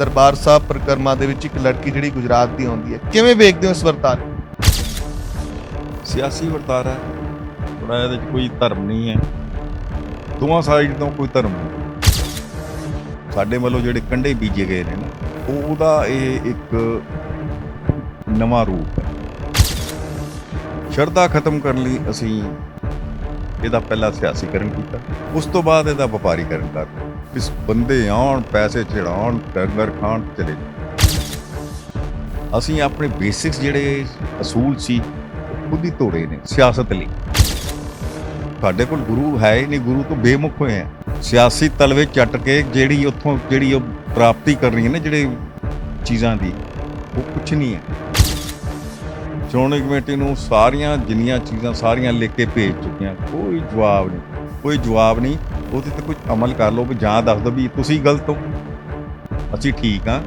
ਦਰਬਾਰ ਸਾਹਿਬ ਪ੍ਰਕਰਮਾ ਦੇ ਵਿੱਚ ਇੱਕ ਲੜਕੀ ਜਿਹੜੀ ਗੁਜਰਾਤ ਦੀ ਆਉਂਦੀ ਹੈ। ਕਿਵੇਂ ਵੇਖਦੇ ਹੋ ਇਸ ਵਰਤਾਰੇ? ਸਿਆਸੀ ਵਰਤਾਰਾ ਹੈ। ਥੋੜਾ ਇਹਦੇ 'ਚ ਕੋਈ ਧਰਮ ਨਹੀਂ ਹੈ। ਦੋਵਾਂ ਸਾਈਡ ਤੋਂ ਕੋਈ ਧਰਮ ਨਹੀਂ। ਸਾਡੇ ਵੱਲੋਂ ਜਿਹੜੇ ਕੰਡੇ ਬੀਜੇ ਗਏ ਨੇ ਨਾ, ਉਹ ਉਹਦਾ ਇਹ ਇੱਕ ਨਵਾਂ ਰੂਪ ਹੈ। ਸ਼ਰਧਾ ਖਤਮ ਕਰਨ ਲਈ ਅਸੀਂ ਇਹਦਾ ਪਹਿਲਾਂ ਸਿਆਸੀਕਰਨ ਕੀਤਾ, ਉਸ ਤੋਂ ਬਾਅਦ ਇਹਦਾ ਵਪਾਰੀਕਰਨ ਕਰ ਇਸ ਬੰਦੇ ਆਉਣ, ਪੈਸੇ ਚੜਾਉਣ, ਡੰਗਰ ਖਾਣ, ਚਲੇ ਜਾਣ। ਅਸੀਂ ਆਪਣੇ ਬੇਸਿਕਸ ਜਿਹੜੇ ਅਸੂਲ ਸੀ ਖੁਦ ਹੀ ਤੋੜੇ ਨੇ, ਸਿਆਸਤ ਲਈ। ਸਾਡੇ ਕੋਲ ਗੁਰੂ ਹੈ ਹੀ ਨਹੀਂ, ਗੁਰੂ ਤੋਂ ਬੇਮੁਖ ਹੋਏ ਆ। ਸਿਆਸੀ ਤਲਵੇ ਚੱਟ ਕੇ ਜਿਹੜੀ ਉੱਥੋਂ, ਜਿਹੜੀ ਉਹ ਪ੍ਰਾਪਤੀ ਕਰਨੀ ਹੈ ਨਾ, ਜਿਹੜੇ ਚੀਜ਼ਾਂ ਦੀ, ਉਹ ਕੁਝ ਨਹੀਂ ਹੈ। ਸ਼੍ਰੋਮਣੀ ਕਮੇਟੀ ਨੂੰ ਸਾਰੀਆਂ ਜਿੰਨੀਆਂ ਚੀਜ਼ਾਂ ਸਾਰੀਆਂ ਲਿਖ ਕੇ ਭੇਜ ਚੁੱਕੀਆਂ, ਕੋਈ ਜਵਾਬ ਨਹੀਂ, ਕੋਈ ਜਵਾਬ ਨਹੀਂ, ਉਹਦੇ ਤੇ ਕੁਝ ਅਮਲ ਕਰ ਲਓ ਵੀ ਜਾਂ ਦੱਸ ਦਿਓ ਵੀ ਤੁਸੀਂ ਗਲਤ ਹੋ। ਅਸੀਂ ਠੀਕ ਹਾਂ।